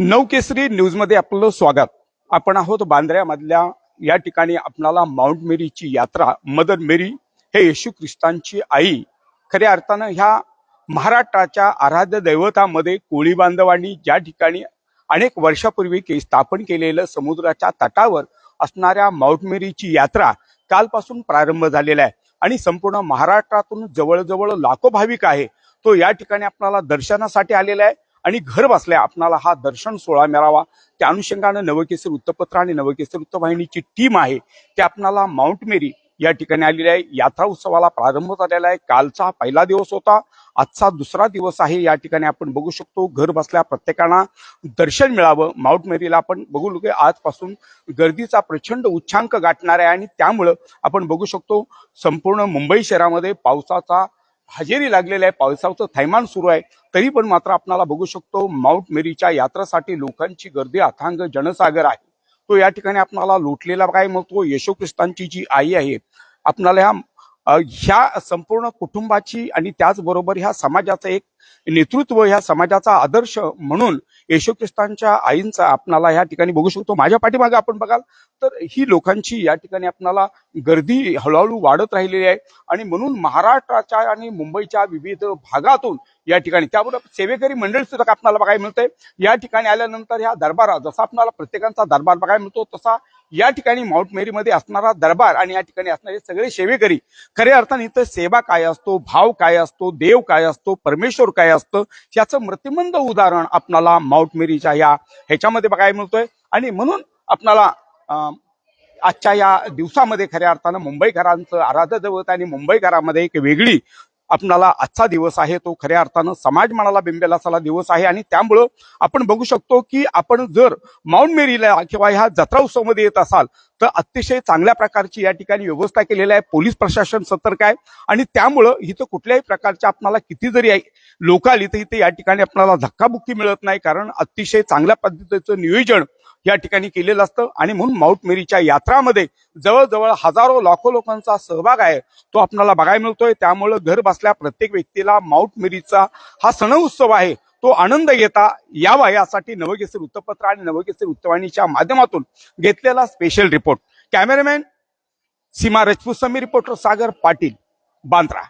नवकेसरी न्यूजमध्ये आपलं स्वागत. आपण आहोत बांद्र्यामधल्या या ठिकाणी आपणाला माउंट मेरीची यात्रा मदर मेरी हे येशू ख्रिस्तांची आई. खऱ्या अर्थानं ह्या महाराष्ट्राच्या आराध्य दैवतामध्ये कोळी बांधवांनी ज्या ठिकाणी अनेक वर्षापूर्वी के स्थापन केलेलं समुद्राच्या तटावर असणाऱ्या माउंट मेरीची यात्रा कालपासून प्रारंभ झालेला आहे. आणि संपूर्ण महाराष्ट्रातून जवळजवळ लाखो भाविक आहे. तो या ठिकाणी आपल्याला दर्शनासाठी आलेला आहे. आणि घर बसल्या आपणाला हा दर्शन सोहळा मिळावा. त्या अनुषंगानं नवकेसर वृत्तपत्र आणि नवकेसर वृत्तवाहिनीची टीम आहे. ते आपणाला माउंट मेरी या ठिकाणी आलेली आहे. यात्रा उत्सवाला प्रारंभ झालेला आहे. कालचा पहिला दिवस होता. आजचा दुसरा दिवस आहे. या ठिकाणी आपण बघू शकतो घर बसल्या प्रत्येकांना दर्शन मिळावं. माउंट मेरीला आपण बघू की आजपासून गर्दीचा प्रचंड उच्चांक गाठणार आहे आणि त्यामुळं आपण बघू शकतो संपूर्ण मुंबई शहरामध्ये पावसाचा हजेरी लागलेली आहे पावसाचं थैमान सुरू आहे. तरी पण मात्र आपणाला बघू शकतो माउंट मेरीच्या यात्रेसाठी लोकांची गर्दी अथांग जनसागर आहे. तो या ठिकाणी आपणाला लुटलेला काय मग तो येशू ख्रिस्तांची जी आई आहे आपणाला ह्या ह्या संपूर्ण कुटुंबाची आणि त्याचबरोबर ह्या समाजाचं एक नेतृत्व ह्या समाजाचा आदर्श म्हणून येशू ख्रिस्तांच्या आईंचा आपणाला या ठिकाणी बघू शकतो. माझ्या पाठीमागे आपण बघाल तर ही लोकांची या ठिकाणी आपणाला गर्दी हळूहळू वाढत राहिलेली आहे. आणि म्हणून महाराष्ट्राच्या आणि मुंबईच्या विविध भागातून या ठिकाणी त्याबरोबर सेवेकरी मंडळ सुद्धा आपल्याला बघायला मिळतंय या ठिकाणी आल्यानंतर ह्या दरबारा जसा आपल्याला प्रत्येकांचा दरबार बघायला मिळतो तसा या ठिकाणी माउंट मेरीमध्ये असणारा दरबार आणि या ठिकाणी असणारे सगळे सेवेकरी खऱ्या अर्थाने इथं सेवा काय असतो भाव काय असतो देव काय असतो परमेश्वर काय असतं याचं मृत्युमंद उदाहरण आपणाला माउंट मेरीच्या या ह्याच्यामध्ये बघायला मिळतोय. आणि म्हणून आपणाला अं, आजच्या या दिवसामध्ये खऱ्या अर्थानं मुंबईकरांचं आराध्य दैवत आणि मुंबईकरांमध्ये एक वेगळी आपणाला आजचा दिवस आहे तो खऱ्या अर्थानं समाज मनाला बिंबेला दिवस आहे आणि त्यामुळं आपण बघू शकतो की आपण जर माउंट मेरीला किंवा ह्या जत्रा उत्सवमध्ये येत असाल तर अतिशय चांगल्या प्रकारची या ठिकाणी व्यवस्था केलेली आहे. पोलीस प्रशासन सतर्क आहे आणि त्यामुळं इथं कुठल्याही प्रकारच्या आपणाला किती जरी लोक आली तर इथे या ठिकाणी आपल्याला धक्काबुक्की मिळत नाही कारण अतिशय चांगल्या पद्धतीचं नियोजन या ठिकाणी केलेलं असतं. आणि म्हणून माउंट मेरीच्या यात्रामध्ये जवळजवळ हजारो लाखो लोकांचा सहभाग आहे. तो आपल्याला बघायला मिळतोय. त्यामुळं घर बसल्या प्रत्येक व्यक्तीला माउंट मेरीचा हा सण उत्सव आहे. तो आनंद घेता यावा यासाठी नवकेसर वृत्तपत्र आणि नवकेसर वृत्तवाणीच्या माध्यमातून घेतलेला special report cameraman Seema Rajput समी रिपोर्टर सागर पाटील बांद्रा.